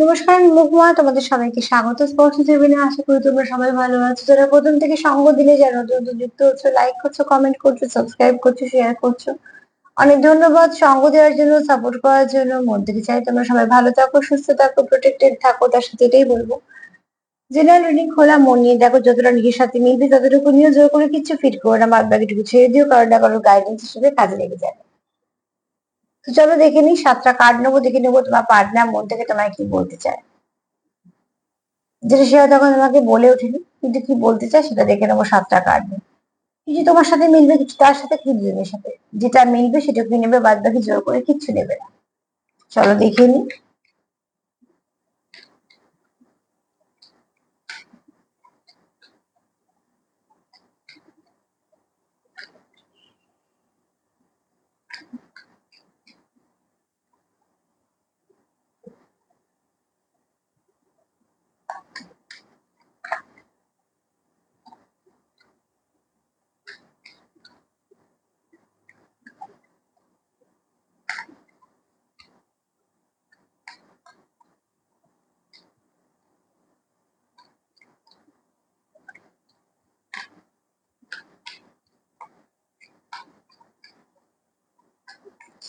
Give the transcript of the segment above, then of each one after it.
নমস্কার মুখমা তোমাদের সবাইকে স্বাগত। স্পর্শ টেবিলে আশা করি তোমরা সবাই ভালো আছো। যারা প্রথম থেকে সঙ্গ দিলে, যারা নতুন যুক্ত হচ্ছে লাইক করছ কমেন্ট করছ সাবস্ক্রাইব করছ শেয়ার করছ, অনেক ধন্যবাদ সঙ্গ দেওয়ার জন্য সাপোর্ট করার জন্য। মন থেকে চাই তোমরা সবাই ভালো থাকো, সুস্থ থাকো প্রোটেক্টেড থাকো, তার সাথে এটাই বলব। জেনারেল রিডিং খোলা, মন নিয়ে দেখো, যতটা নিজের সাথে মিলবে, ততটুকু নিয়ে জোর করে কিছু ফিট করো না, বাদ বাকিটুকু ছেড়ে দিও, কারণ না কারোর গাইডেন্স হিসেবে কাজে লেগে যাবে। তো চলো দেখে নি সাতটা কার্ড নেব, দেখে নেব তোমার পার্টনার মন থেকে তোমায় কি বলতে চায়। যেটা সে হয়তো এখন তোমাকে বলে ওঠেনি, কিন্তু কি বলতে চায় সেটা দেখে নেব সাতটা কার্ড নিয়ে। কিছু তোমার সাথে মিলবে কিছু, তার সাথে কি সাথে যেটা মিলবে সেটা কি নেবে বাদ বাকি জোর করে কিচ্ছু নেবে না। চলো দেখে নিই।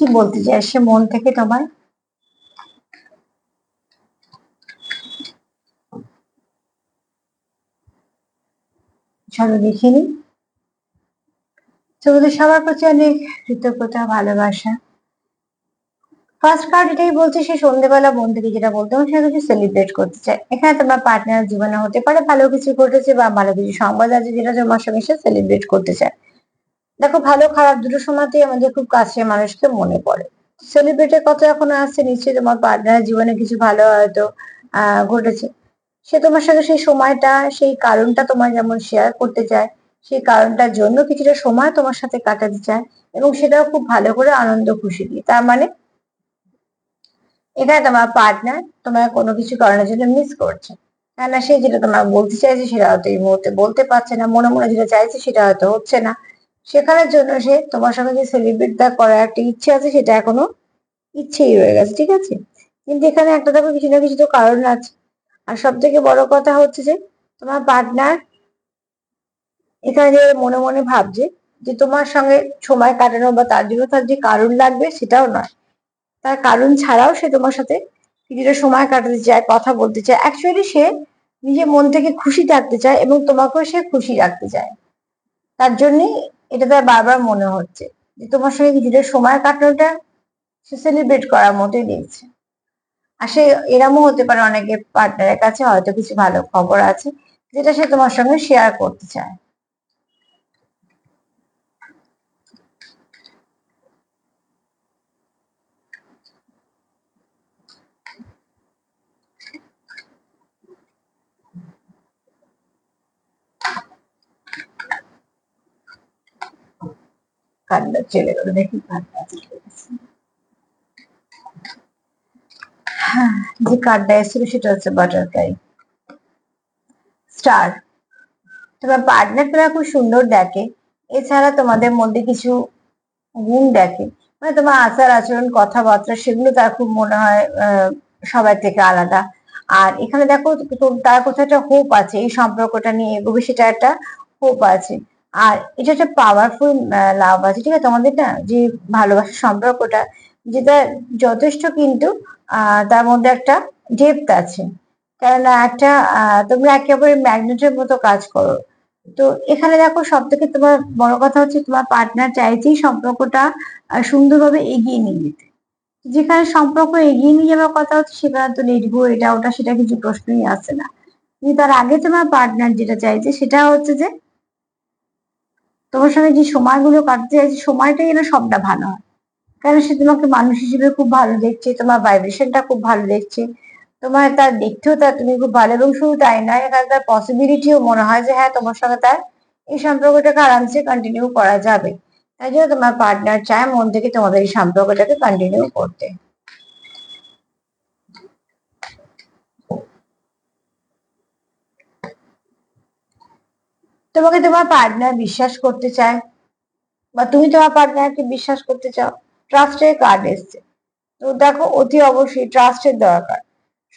কি বলতে চায় সে মন থেকে তোমায় চলো দেখে নিই। তোমাদের সবার প্রতি অনেক কৃতজ্ঞতা, ভালোবাসা। ফার্স্ট কার্ড এটাই বলছে সে সন্ধ্যেবেলা থেকে যেটা বলতে হবে সেটা কিছু সেলিব্রেট করতে চায়। এখানে তোমার পার্টনার জীবনে হতে পারে ভালো কিছু ঘটেছে বা ভালো কিছু সংবাদ আছে যেটা তোমার সঙ্গে সে সেলিব্রেট করতে চায়। দেখো, ভালো, খারাপ দুটো সময়তেই আমাদের খুব কাছের মানুষকে মনে পড়ে। সেলিব্রেটের কথা যখন আসছে, নিশ্চয়ই তোমার পার্টনার জীবনে কিছু ভালো হয়তো, আহ, ঘটেছে। সে তোমার সাথে সেই সময়টা, সেই কারণটা তোমার যেমন শেয়ার করতে চায়, সেই কারণটার জন্য কিছুটা সময় তোমার সাথে কাটাতে চায় এবং সেটাও খুব ভালো করে আনন্দ, খুশি দিয়ে। তার মানে এখানে তোমার পার্টনার তোমার কোনো কিছু কারণের জন্য মিস করছে। কেননা সে যেটা তোমার বলতে চাইছে সেটা হয়তো এই মুহূর্তে বলতে পারছে না, মনে মনে যেটা চাইছে সেটা হয়তো হচ্ছে না। সেখানের জন্য সে তোমার সঙ্গে যে সেলিব্রেট করার একটা ইচ্ছে আছে, সেটা এখনও ইচ্ছেই রয়ে গেছে, ঠিক আছে? কিন্তু এখানে একটা দেখো কিছু না কিছু তো কারণ আছে। আর সব থেকে বড় কথা হচ্ছে যে, তোমার পার্টনার এখানে যে মনে মনে ভাবছে যে, তোমার সঙ্গে সময় কাটানো বা তার জন্য তার যে কারণ লাগবে, সেটাও নয়। তার কারণ ছাড়াও সে তোমার সাথে কিছুটা সময় কাটাতে চায়, কথা বলতে চায়। অ্যাকচুয়ালি সে নিজের মন থেকে খুশি থাকতে চায় এবং তোমাকেও সে খুশি রাখতে চায়। তার জন্যই এটা তার বারবার মনে হচ্ছে যে তোমার সঙ্গে কিছুটা সময় কাটানোটা সে সেলিব্রেট করার মতোই দেখছে আর সে এরমও হতে পারে অনেকে পার্টনারের কাছে হয়তো কিছু ভালো খবর আছে যেটা সে তোমার সঙ্গে শেয়ার করতে চায়। কান্না চলে দেখি কান্না হ্যাঁ, যে কার্ডটা এসেছিল সেটা হচ্ছে বাটারফ্লাই স্টার তোমার পার্টনার তোমার খুব সুন্দর দেখে। এছাড়া তোমাদের মধ্যে কিছু গুণ দেখে। মানে তোমার আচার আচরণ কথাবার্তা সেগুলো তার খুব মনে হয় সবার থেকে আলাদা। আর এখানে দেখো তার কোথাও একটা হোপ আছে। এই সম্পর্কটা নিয়ে এগোবে সেটা একটা হোপ আছে। আর এটা একটা পাওয়ারফুল লাভ আছে, ঠিক আছে? তোমাদের না যে ভালোবাসার সম্পর্কটা, যেটা যথেষ্ট কিন্তু তার মধ্যে একটা ডেপথ আছে। কেননা একটা তোমরা একেবারে ম্যাগনেটের মতো কাজ করো। তো এখানে দেখো সব থেকে তোমার বড় কথা হচ্ছে তোমার পার্টনার চাইছেই সম্পর্কটা সুন্দরভাবে এগিয়ে নিয়ে যেতে। যেখানে সম্পর্ক এগিয়ে নিয়ে যাওয়ার কথা হচ্ছে, সেখানে তো লেটগো এটা ওটা, সেটা কিছু প্রশ্নই আসে না। কিন্তু তার আগে তোমার পার্টনার যেটা চাইছে, সেটা হচ্ছে যে তোমার সঙ্গে যে সময়গুলো কাটতে চাইছে সময়টাই যেন সবটা ভালো হয়। কারণ সে তোমাকে মানুষ হিসেবে খুব ভালো দেখছে, তোমার ভাইব্রেশনটা খুব ভালো দেখছে। তোমার তার দেখতেও তার তুমি খুব ভালো, এবং শুধু তাই নয় এখানে তার পসিবিলিটিও মনে হয় যে হ্যাঁ তোমার সঙ্গে তার এই সম্পর্কটাকে আরামসে কন্টিনিউ করা যাবে। তাই জন্য তোমার পার্টনার চায় মন থেকে তোমাদের এই সম্পর্কটাকে কন্টিনিউ করতে। তোমাকে তোমার পার্টনার বিশ্বাস করতে চায় বা তুমি তোমার পার্টনারকে বিশ্বাস করতে চাও ট্রাস্টের কার্ড এসছে। তো দেখো, অতি অবশ্যই ট্রাস্টের দরকার।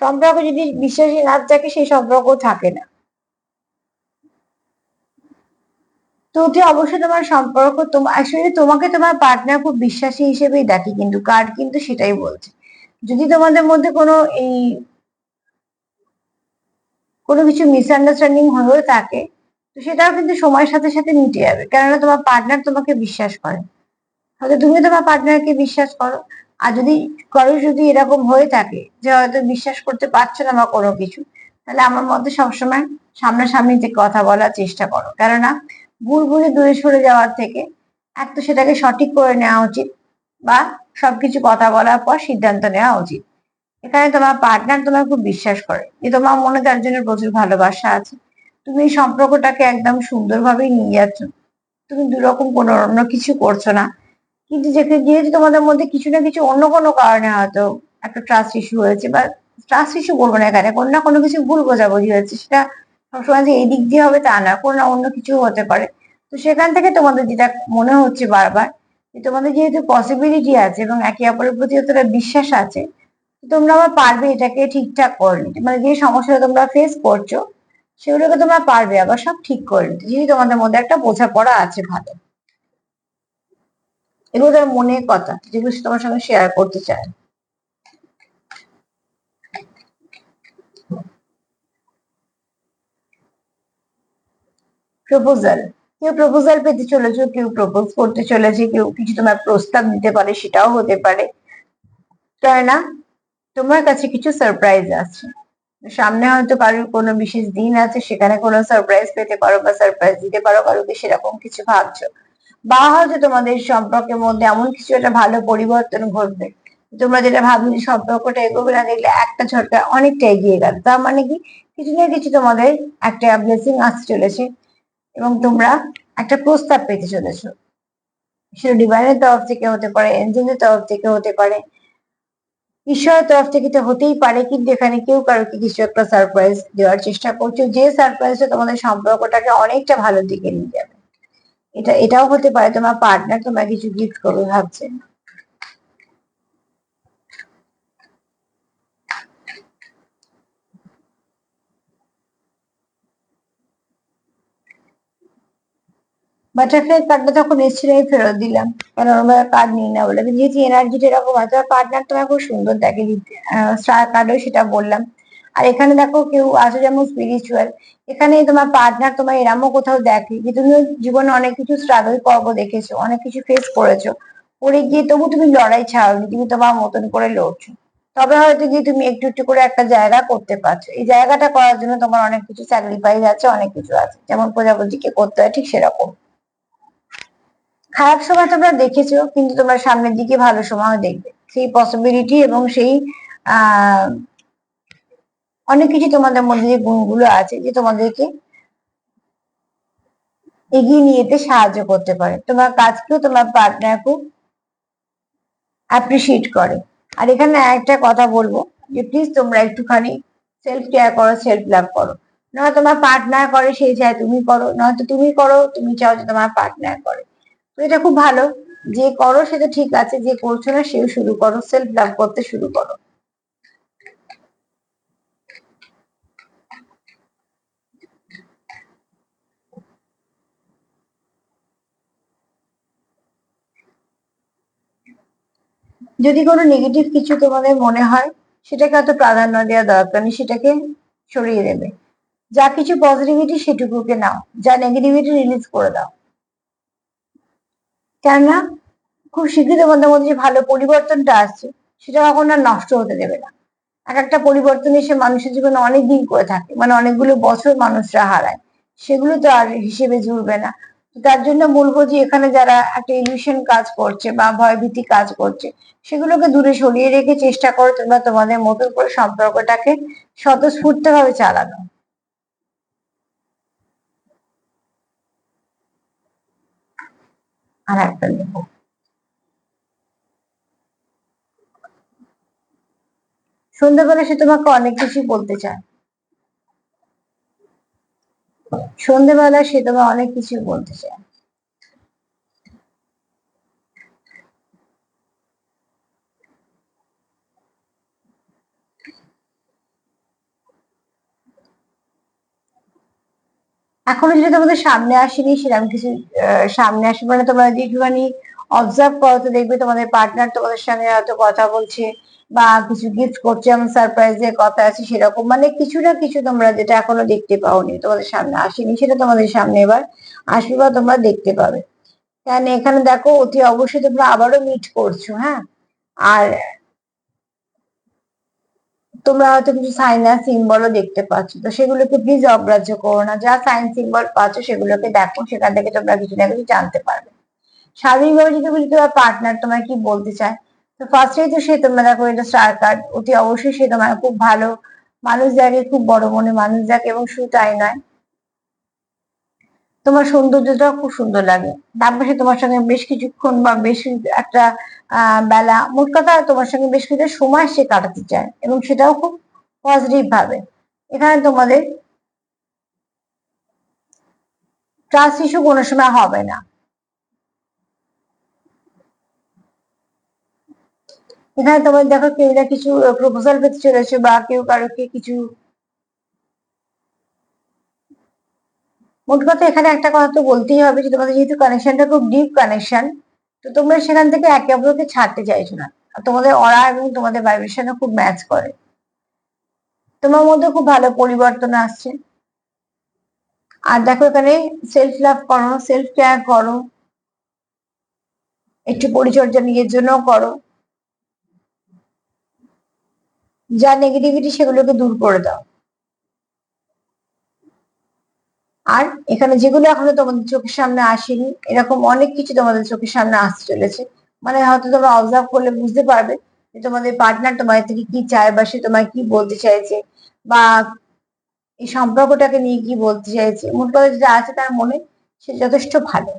সম্পর্ক যদি বিশ্বাসী না থাকে, সেই সম্পর্ক থাকে না। তো অতি অবশ্যই তোমার সম্পর্ক তোমার তোমাকে তোমার পার্টনার খুব বিশ্বাসী হিসেবেই দেখে কিন্তু কার্ড কিন্তু সেটাই বলছে। যদি তোমাদের মধ্যে কোনো এই কোনো কিছু মিসআন্ডারস্ট্যান্ডিং হয়েও থাকে তো সেটাও কিন্তু সময়ের সাথে সাথে মিটে যাবে। কেননা তোমার পার্টনার তোমাকে বিশ্বাস করে। হয়তো তুমি তোমার পার্টনারকে বিশ্বাস করো। আর যদি কারও যদি এরকম হয়ে থাকে যে হয়তো বিশ্বাস করতে পারছ না বা কোনো কিছু, তাহলে আমার মধ্যে সবসময় সামনাসামনি যে কথা বলার চেষ্টা করো। কেননা ভুল ভুলে দূরে সরে যাওয়ার থেকে এক তো সেটাকে সঠিক করে নেওয়া উচিত বা সবকিছু কথা বলার পর সিদ্ধান্ত নেওয়া উচিত। এখানে তোমার পার্টনার তোমার খুব বিশ্বাস করে যে তোমার মনে তার জন্য প্রচুর ভালোবাসা আছে। তুমি এই সম্পর্কটাকে একদম সুন্দরভাবেই নিয়ে যাচ্ছ। তুমি দুরকম কোনো অন্য কিছু করছ না। কিন্তু যেখানে যেহেতু তোমাদের মধ্যে কিছু না কিছু অন্য কোনো কারণে হয়তো একটা ট্রাস্ট ইস্যু হয়েছে বা ট্রাস্ট ইস্যু বলব না এখানে কোনো না কোনো কিছু ভুল বোঝাবুঝি হয়েছে। সেটা সবসময় যে এই দিক দিয়ে হবে তা না, কোনো না অন্য কিছু হতে পারে। তো সেখান থেকে তোমাদের যেটা মনে হচ্ছে বারবার, যে তোমাদের যেহেতু পসিবিলিটি আছে এবং একে অপরের প্রতি অতটা বিশ্বাস আছে তোমরা আবার পারবে এটাকে ঠিকঠাক করে নিতে মানে যে সমস্যাটা তোমরা ফেস করছ সেগুলোকে তোমরা পারবে, আবার সব ঠিক করে নিতে। যদি তোমাদের মধ্যে একটা বোঝাপড়া আছে ভালো। এগুলো তার মনের কথা, যেগুলো তোমার সঙ্গে শেয়ার করতে চায়। প্রপোজাল কেউ প্রপোজাল পেতে চলেছে, কেউ প্রপোজ করতে চলেছে, কেউ কিছু তোমার প্রস্তাব দিতে পারে, সেটাও হতে পারে। তাই কেননা তোমার কাছে কিছু সারপ্রাইজ আছে। সামনে হয়তো কারোর কোনো বিশেষ দিন আছে, সেখানে কোনো সারপ্রাইজ পেতে পারো বা সারপ্রাইজ দিতে পারো, কারোকে সেরকম কিছু ভাবছ। বা হয়তো তোমাদের সম্পর্কের মধ্যে এমন কিছু একটা ভালো পরিবর্তন ঘটবে। তোমরা যেটা ভাবলে সম্পর্কটা এগোবে না, দেখলে একটা ঝটকা অনেকটা এগিয়ে গেল। তার মানে কি? কিছু না কিছু তোমাদের একটা ব্লেসিং আসতে চলেছে এবং তোমরা একটা প্রস্তাব পেতে চলেছো। সেটা ডিভাইনের তরফ থেকে হতে পারে এনজেলের তরফ থেকে হতে পারে ঈশ্বরের তরফ থেকে তো হতেই পারে, কিন্তু এখানে কেউ কারোকে কিছু একটা সারপ্রাইজ দেওয়ার চেষ্টা করছ। যে সারপ্রাইজটা তোমাদের সম্পর্কটাকে অনেকটা ভালো দিকে নিয়ে যাবে। এটা, এটাও হতে পারে, তোমার পার্টনার তোমার কিছু গিফট করবে ভাবছে। বাটারফ্লাই কার্ডটা তখন এসেছিল, আমি ফেরত দিলাম। কারণ ওরা কার্ড নিই না বলে। যেহেতু এনার্জিটা এরকম আছে পার্টনার তোমার খুব সুন্দর দেখে দিতে। স্টার কার্ডও সেটা বললাম। আর এখানে দেখো কেউ আছে যেমন স্পিরিচুয়াল এখানে তোমার পার্টনার তোমার এরামও কোথাও দেখে। যে তুমি জীবনে অনেক কিছু স্ট্রাগল পর্ব দেখেছ, অনেক কিছু ফেস করেছ। করে গিয়ে তবু তুমি লড়াই ছাড়োনি, তুমি তোমার মতন করে লড়ছো। তবে হয়তো গিয়ে তুমি একটু একটু করে একটা জায়গা করতে পারছ। এই জায়গাটা করার জন্য তোমার অনেক কিছু স্যাক্রিফাইস আছে, অনেক কিছু আছে। যেমন প্রজাপতিকে করতে হয়, ঠিক সেরকম। খারাপ সময় তোমরা দেখেছ, কিন্তু তোমরা সামনের দিকে ভালো সময় দেখবে। সেই পসিবিলিটি এবং সেই অনেক কিছু তোমাদের মধ্যে যে গুণগুলো আছে যে তোমাদেরকে এগিয়ে নিয়ে যেতে সাহায্য করতে পারে। তোমার কাজকেও তোমার পার্টনার খুব অ্যাপ্রিসিয়েট করে। আর এখানে একটা কথা বলব যে প্লিজ তোমরা একটুখানি সেলফ কেয়ার করো সেলফ লাভ করো। নয় তোমার পার্টনার করে সেই চায় তুমি করো, নয়তো তুমি করো, তুমি চাও যে তোমার পার্টনার করে। তো এটা খুব ভালো। যে করো সেটা ঠিক আছে, যে করছ না সেও শুরু করো সেলফ লাভ করতে শুরু করো। যদি কোনো নেগেটিভ কিছু তোমাদের মনে হয়, সেটাকে এত প্রাধান্য দেওয়া দরকার নেই, সেটাকে সরিয়ে দেবে। যা কিছু পজিটিভিটি সেটুকুকে নাও, যা নেগেটিভিটি রিলিজ করে দাও। কেননা খুব শীঘ্রই তোমাদের মধ্যে যে ভালো পরিবর্তনটা আসছে, সেটা কখনো আর নষ্ট হতে দেবে না। এক একটা পরিবর্তন এসে মানুষের জীবনে অনেক দিন করে থাকে মানে অনেকগুলো বছর মানুষরা হারায়। সেগুলো তো আর হিসেবে জুড়বে না। তার জন্য বলব যে এখানে যারা একটা ইলিউশন কাজ করছে বা ভয়ভীতি কাজ করছে, সেগুলোকে দূরে সরিয়ে রেখে চেষ্টা করো তোমরা তোমাদের মতন করে সম্পর্কটাকে স্বতঃস্ফূর্ত ভাবে চালানো। আর একটা নেব সন্ধ্যাবেলা সে তোমাকে অনেক কিছু বলতে চায়। সন্ধ্যেবেলা সে তোমায় অনেক কিছু বলতে চায়। এখনও যেটা তোমাদের সামনে আসেনি, সেরকম কিছু সামনে আসে মানে তোমরা যদি একটুখানি অবজার্ভ করো, তো দেখবে তোমাদের পার্টনার তোমাদের সঙ্গে হয়তো কথা বলছে বা কিছু গিফট করছে, এমন সারপ্রাইজ এর কথা আছে, সেরকম মানে কিছু না কিছু তোমরা যেটা এখনও দেখতে পাওনি, তোমাদের সামনে আসেনি, সেটা তোমাদের সামনে এবার আসবে বা তোমরা দেখতে পাবে। কেন এখানে দেখো, অতি অবশ্যই তোমরা আবারও মিট করছ হ্যাঁ? আর তোমরা হয়তো কিছু সাইনাস সিম্বলও দেখতে পাচ্ছ। তো সেগুলোকে প্লিজ অগ্রাহ্য করো না। যা সাইন সিম্বল পাচ্ছ সেগুলোকে দেখো, সেখান থেকে তোমরা কিছু না কিছু জানতে পারবে। স্বাভাবিকভাবে যদি বলি, তোমার পার্টনার তোমার কি বলতে চায়? তো ফার্স্টেই তো সে তোমরা, দেখো এটা স্টার কার্ড অতি অবশ্যই সে তোমার খুব ভালো মানুষ দেখে খুব বড় মনে মানুষ দেখে এবং শুধু তাই নয়। তোমার সৌন্দর্যটাও খুব সুন্দর লাগে। তারপর সে তোমার সঙ্গে বেশ কিছুক্ষণ বা বেশ একটা বেলা, মোট কথা তোমার সঙ্গে বেশ কিছু সময় সে কাটাতে চায় এবং সেটাও খুব পজিটিভ ভাবে। এখানে তোমাদের ট্রাস্ট ইস্যু কোনো সময় হবে না। এখানে তোমার দেখো কেউ না কিছু প্রপোজাল পেতে চলেছে বা কেউ কারোকে কিছু মোট কথা এখানে একটা কথা তো বলতেই হবে যে তোমাদের যেহেতু কানেকশনটা খুব ডিপ কানেকশন তো তোমরা সেখান থেকে একে অপরকে ছাড়তে চাইছো না। তোমাদের অরা এবং তোমাদের ভাইব্রেশনও খুব ম্যাচ করে। তোমার মধ্যে খুব ভালো পরিবর্তন আসছে। আর দেখো এখানে সেলফ লাভ করো সেলফ কেয়ার করো। একটু পরিচর্যা নিজের জন্য করো। যা নেগেটিভিটি সেগুলোকে দূর করে দাও। আর এখানে যেগুলো এখনও তোমাদের চোখের সামনে আসেনি, এরকম অনেক কিছু তোমাদের চোখের সামনে আসতে চলেছে। মানে হয়তো তোমরা অবজার্ভ করলে বুঝতে পারবে যে তোমাদের পার্টনার তোমাদের থেকে কি চায় বা সে তোমায় কি বলতে চাইছে বা এই সম্পর্কটাকে নিয়ে কি বলতে চাইছে। মোট কথা যেটা আছে তার মনে, সে যথেষ্ট ভালো।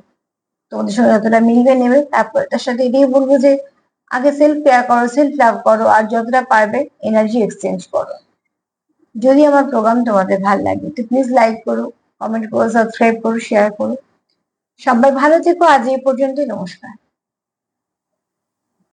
তোমাদের সঙ্গে যতটা মিলবে নেবে, তারপর তার সাথে এটাই বলব যে আগে সেলফ কেয়ার করো সেলফ লাভ করো আর যতটা পারবে এনার্জি এক্সচেঞ্জ করো। যদি আমার প্রোগ্রাম তোমাদের ভালো লাগে, তো প্লিজ লাইক করো। কমেন্ট করো সাবস্ক্রাইব করো শেয়ার করো। সবাই ভালো থেকো আজ এই পর্যন্ত নমস্কার।